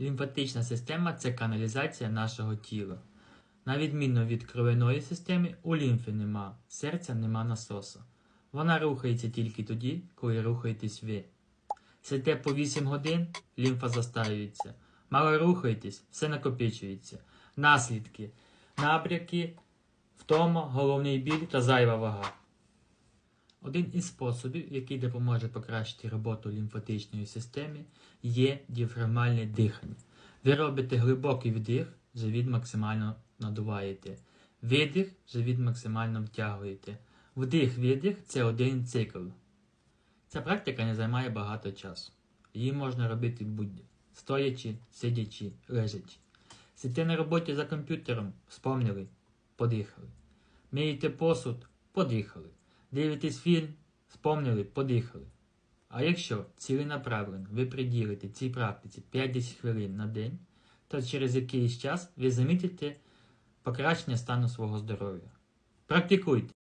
Лімфатична система це каналізація нашого тіла. На відміну від кровяної системи, у лімфи нема, серця нема насоса. Вона рухається тільки тоді, коли рухаєтесь ви. Сидите по 8 годин, лімфа застаюється. Мало рухаєтесь, все накопичується. Наслідки, набряки, втома, головний біль та зайва вага. Один із способів, який допоможе покращити роботу лімфатичної системи, є діафрагмальне дихання. Ви робите глибокий вдих, живіт максимально надуваєте. Видих, живіт максимально втягуєте. Вдих-видих це один цикл. Ця практика не займає багато часу. Її можна робити будь-де, стоячи, сидячи, лежачи. Сидите на роботі за комп'ютером, спомнили, подихали. Миєте посуд, подихали. Дивитесь фільм, спомнили, подихали. А якщо ціленаправленно ви приділите цій практиці 5-10 хвилин на день, то через якийсь час ви замітите покращення стану свого здоров'я. Практикуйте.